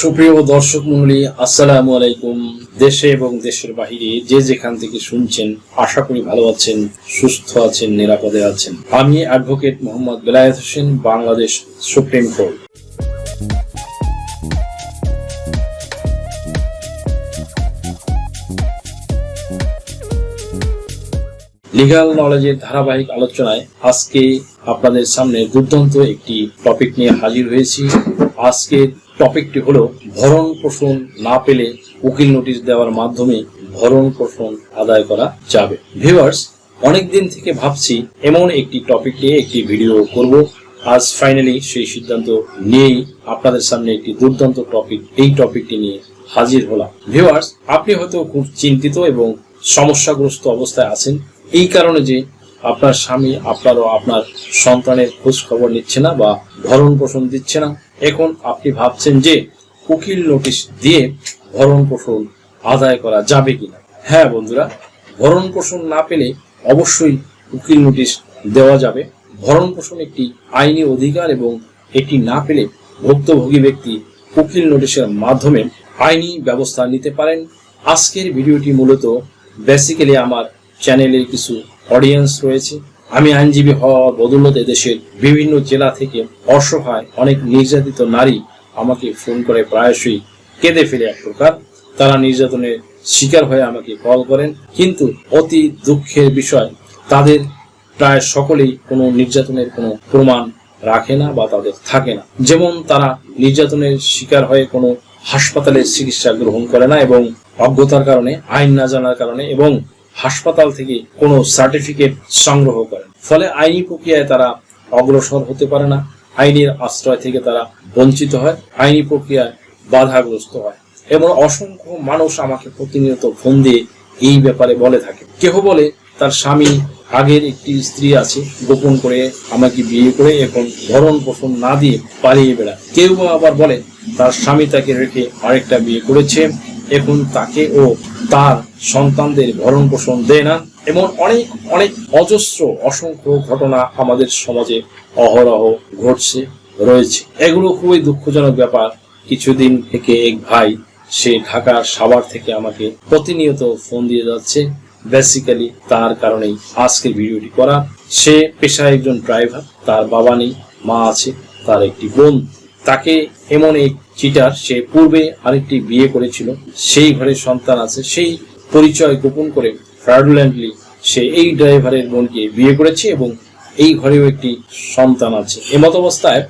সুপ্রিয় দর্শক মন্ডলী, আসসালামু আলাইকুম। দেশে এবং দেশের বাহিরে যে যেখান থেকে শুনছেন, আশা করি ভালো আছেন, সুস্থ আছেন, নিরাপদে আছেন। আমি advocate Mohammad Belayet Hossain, Bangladesh supreme court. Legal নলেজের ধারাবাহিক আলোচনায় আজকে আপনাদের সামনে দুর্দান্ত একটি টপিক নিয়ে হাজির হয়েছি। আজকের টপিকটি হলো ভরণ পোষণ না পেলে উকিল নোটিশ দেওয়ার মাধ্যমে ভরণ পোষণ আদায় করা যাবে। ভিউয়ার্স অনেকদিন থেকে ভাবছি এমন একটি টপিক নিয়ে একটি ভিডিও করব। আজ ফাইনালি সেই সিদ্ধান্ত নিয়েই আপনাদের সামনে একটি দুর্দান্ত টপিক এই টপিকটি নিয়ে হাজির হলাম। ভিউয়ার্স আপনি হয়তো খুব চিন্তিত এবং সমস্যাগ্রস্ত অবস্থায় আছেন। এই কারণে যে আপনার স্বামী আপনারও আপনার সন্তানের খোঁজ খবর নিচ্ছে না বা ভরণ পোষণ দিচ্ছে না এখন আপনি ভাবছেন যে উকিল নোটিশ দিয়ে ভরণ পোষণ আদায় করা যাবে কিনা? হ্যাঁ বন্ধুরা ভরণ পোষণ না পেলে অবশ্যই উকিল নোটিশ দেওয়া যাবে। ভরণ পোষণ একটি আইনি অধিকার এবং এটি না পেলে ভুক্তভোগী ব্যক্তি উকিল নোটিশের মাধ্যমে আইনি ব্যবস্থা নিতে পারেন। আজকের ভিডিওটি মূলত বেসিক্যালি আমার চ্যানেলের কিছু অডিয়েন্স রয়েছে। আমি আইনজীবী হওয়ার বদৌলতে দেশের বিভিন্ন জেলা থেকে অসহায়, অনেক নির্যাতিত নারী আমাকে ফোন করে প্রায়শই কেঁদে ফেলে এক প্রকার। তারা নির্যাতনের শিকার হয়ে আমাকে কল করেন। কিন্তু অতি দুঃখের বিষয়, তাদের প্রায় সকলেই কোনো নির্যাতনের কোনো প্রমাণ রাখে না বা তাদের থাকে না। যেমন তারা নির্যাতনের শিকার হয়ে কোনো হাসপাতালে চিকিৎসা গ্রহণ করে না এবং অজ্ঞতার কারণে, আইন না জানার কারণে এবং হাসপাতাল থেকে কোনো সার্টিফিকেট সংগ্রহ করেন। ফলে আইনি প্রক্রিয়ায় তারা অগ্রসর হতে পারে না। আইনের আশ্রয় থেকে তারা বঞ্চিত হয়। আইনি প্রক্রিয়ায় বাধাগ্রস্ত হয়। এবং অসংখ্য মানুষ আমাকে প্রতিনিয়ত ফোন দিয়ে এই ব্যাপারে বলে থাকে। কেহ বলে, তার স্বামী আগের একটি স্ত্রী আছে, গোপন করে আমাকে বিয়ে করে এখন ভরণ পোষণ না দিয়ে পালিয়ে বেড়ায়। কেউ আবার বলে, তার স্বামী তাকে রেখে আরেকটা বিয়ে করেছে। এখন তাকে ও তার সন্তানদের ভরণ পোষণ দেয় না এমন অনেক অনেক অজস্র, অসংখ্য ঘটনা আমাদের সমাজে অহরহ ঘটছে, রয়েছে। এগুলো খুবই দুঃখজনক ব্যাপার। কিছুদিন থেকে এক ভাই, সে ঢাকার সাভার থেকে আমাকে প্রতিনিয়ত ফোন দিয়ে যাচ্ছে। বেসিক্যালি তার কারণেই আজকের ভিডিওটি করা। সে পেশায় একজন ড্রাইভার তার বাবা নেই, মা আছে, তার একটি বোন। তাকে এমন এক চিটার সে পূর্বে আরেকটি বিয়ে করেছিল। সেই ঘরে সন্তান আছে। সেই পরিচয় গোপন করে ফ্রাডুলেন্টলি সে এই ড্রাইভারের বোনকে বিয়ে করেছে এবং এই ঘরেও একটি সন্তান আছে। এমত অবস্থায়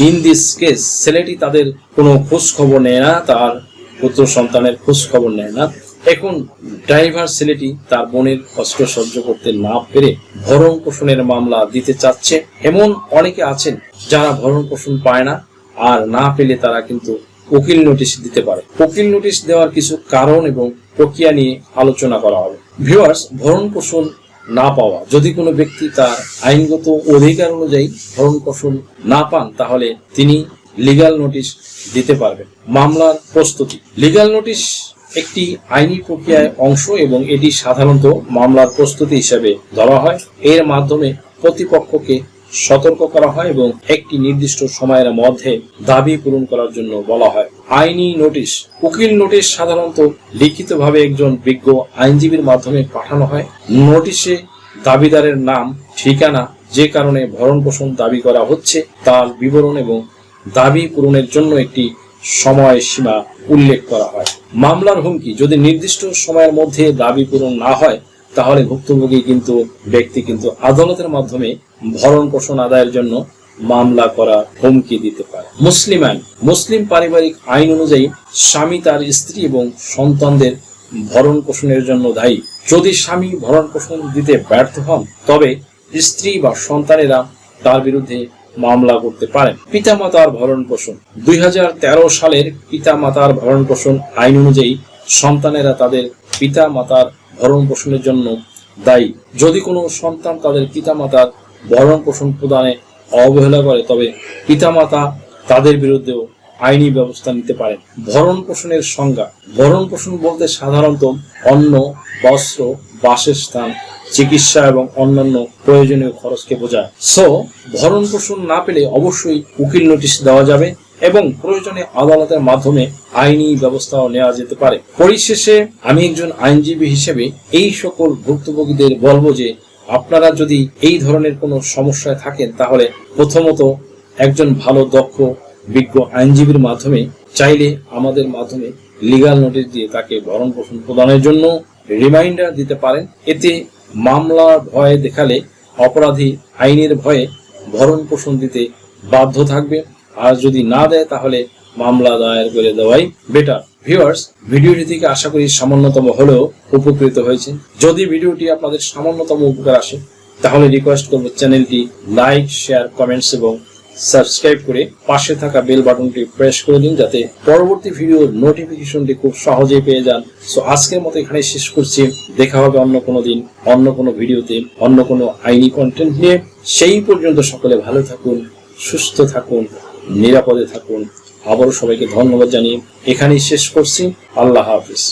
ইন দিস কেস ছেলেটি তাদের কোনো খোঁজ খবর নেয় না, তার পুত্র সন্তানের খোঁজ খবর নেয় না। এখন ড্রাইভার ছেলেটি তার বোনের কষ্ট সহ্য করতে না পেরে ভরণ পোষণের মামলা দিতে চাচ্ছে। এমন অনেকে আছেন যারা ভরণ পোষণ পায় না। আর না পেলে তারা কিন্তু উকিল নোটিশ দিতে পারে। উকিল নোটিশ দেওয়ার কিছু কারণ এবং প্রক্রিয়া নিয়ে আলোচনা করা হবে। ভিউয়ার্স ভরণ পোষণ না পাওয়া, যদি কোনো ব্যক্তি তার আইনগত অধিকার অনুযায়ী ভরণ পোষণ না পান, তাহলে তিনি লিগ্যাল নোটিশ দিতে পারবেন। মামলার প্রস্তুতি। লিগ্যাল নোটিশ একটি আইনি প্রক্রিয়ার অংশ এবং এটি সাধারণত মামলার প্রস্তুতি হিসেবে ধরা হয়। এর মাধ্যমে প্রতিপক্ষকে সতর্ক করা হয় এবং একটি নির্দিষ্ট সময়ের মধ্যে দাবি পূরণ করার জন্য বলা হয়। আইনি নোটিশ। উকিল নোটিশ সাধারণত লিখিতভাবে একজন বিজ্ঞ আইনজীবীর মাধ্যমে পাঠানো হয়। নোটিশে দাবিদারের নাম, ঠিকানা, যে কারণে ভরণ পোষণ দাবি করা হচ্ছে, তার বিবরণ এবং দাবি পূরণের জন্য একটি সময় সীমা উল্লেখ করা হয়। মামলার হুমকি যদি নির্দিষ্ট সময়ের মধ্যে দাবি পূরণ না হয় তাহলে ভুক্তভোগী কিন্তু, ব্যক্তি কিন্তু আদালতের মাধ্যমে ভরণ পোষণ আদায়ের জন্য মামলা করা হুমকি দিতে পারে। মুসলিম আইন, মুসলিম পারিবারিক আইন অনুযায়ী স্বামী তার স্ত্রী এবং সন্তানদের ভরণ পোষণের জন্য দায়ী। যদি স্বামী ভরণ পোষণ দিতে ব্যর্থ হন, তবে স্ত্রী বা সন্তানেরা তার বিরুদ্ধে মামলা করতে পারেন। পিতামাতার ভরণ পোষণ, দুই হাজার তেরো সালের পিতামাতার ভরণ পোষণ আইন অনুযায়ী সন্তানেরা তাদের পিতা মাতার ভরণ পোষণের জন্য দায়ী। যদি কোনো সন্তান তাদের পিতামাতার ভরণ পোষণ প্রদানে অবহেলা করে, তবে পিতামাতা তাদের বিরুদ্ধেও আইনি ব্যবস্থা নিতে পারেন। ভরণ পোষণের সংজ্ঞা। ভরণ পোষণ বলতে সাধারণত অন্ন, বস্ত্র বাসস্থান চিকিৎসা এবং অন্যান্য প্রয়োজনীয় খরচকে বোঝায়। সো ভরণ পোষণ না পেলে অবশ্যই উকিল নোটিশ দেওয়া যাবে এবং প্রয়োজনে আদালতের মাধ্যমে আইনি ব্যবস্থাও নেওয়া যেতে পারে। পরিশেষে, আমি একজন আইনজীবী হিসেবে এই সকল ভুক্তভোগীদের বলব যে, আপনারা যদি এই ধরনের কোনো সমস্যায় থাকেন, তাহলে প্রথমত একজন ভালো, দক্ষ, বিজ্ঞ আইনজীবীর মাধ্যমে চাইলে আমাদের মাধ্যমে লিগাল নোটিশ দিয়ে তাকে ভরণ পোষণ প্রদানের জন্য রিমাইন্ডার দিতে পারেন। এতে মামলার ভয়ে দেখালে অপরাধী আইনের ভয়ে ভরণ পোষণ দিতে বাধ্য থাকবে। আর যদি না দেয়, তাহলে মামলা দায়ের করে দেওয়াই বেটার ভিউয়ার্স ভিডিওটি থেকে আশা করি সামান্যতম হলেও উপকৃত হয়েছে যদি ভিডিওটি আপনাদের সামান্যতম উপকার আসে, তাহলে রিকোয়েস্ট করব চ্যানেলটি লাইক শেয়ার কমেন্টস এবং সাবস্ক্রাইব করে পাশে থাকা বেল বাটনটি প্রেস করে দিন যাতে পরবর্তী ভিডিওর নোটিফিকেশনটি খুব সহজেই পেয়ে যান। সো আজকের মতো এখানে শেষ করছি। দেখা হবে অন্য কোনো দিন, অন্য কোনো ভিডিওতে, অন্য কোনো আইনি কন্টেন্ট নিয়ে। সেই পর্যন্ত সকলে ভালো থাকুন, সুস্থ থাকুন, নিরাপদে থাকুন। আবারও সবাইকে ধন্যবাদ জানিয়ে এখানেই শেষ করছি। আল্লাহ হাফিজ।